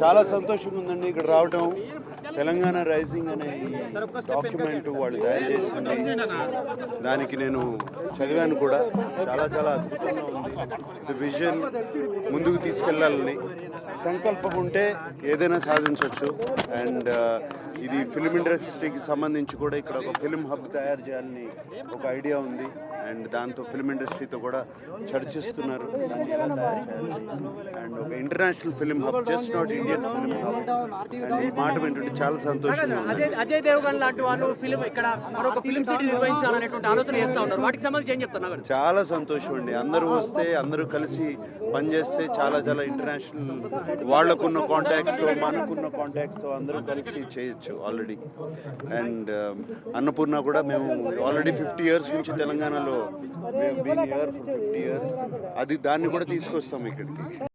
చాలా సంతోషంగా ఉందండి ఇక్కడ రావటం. తెలంగాణ రైజింగ్ అనే డాక్యుమెంట్ వాళ్ళు తయారు చేసింది. దానికి నేను చదివాను కూడా. చాలా చాలా అద్భుతంగా ఉంది. ది విజన్ ముందుకు తీసుకెళ్ళాలని సంకల్పం ఉంటే ఏదైనా సాధించవచ్చు అండ్ uh, ఇది ఫిలిం ఇండస్ట్రీకి సంబంధించి కూడా ఇక్కడ ఒక ఫిలిం హబ్ తయారు చేయాలని ఒక ఐడియా ఉంది. అండ్ దాంతో ఫిలిం ఇండస్ట్రీతో కూడా చర్చిస్తున్నారు. అండ్ ఒక international film hub just not Indian film hub. And ఈ మాట వింటుంటే చాలా సంతోషంగా ఉంది. అజయ్ దేవగన్ లాంటి వాళ్ళు ఫిలిం ఇక్కడ మరొక ఫిలిం సిటీ నిర్వహించాలనేటువంటి ఆలోచన చేస్తా ఉన్నారు. వాటికి సంబంధించి ఏం చెప్తున్నారు? చాలా సంతోషం అండి. అందరూ వస్తే అందరూ కలిసి పనిచేస్తే చాలా చాలా ఇంటర్నేషనల్ వాళ్ళకున్న కాంటాక్ట్స్తో మనకున్న కాంటాక్ట్స్తో అందరూ కలిసి చేయొచ్చు ఆల్రెడీ అండ్ అన్నపూర్ణ కూడా మేము ఆల్రెడీ ఫిఫ్టీ ఇయర్స్ నుంచి తెలంగాణలో మేము been year for fifty years అది దాన్ని కూడా తీసుకొస్తాం ఇక్కడికి.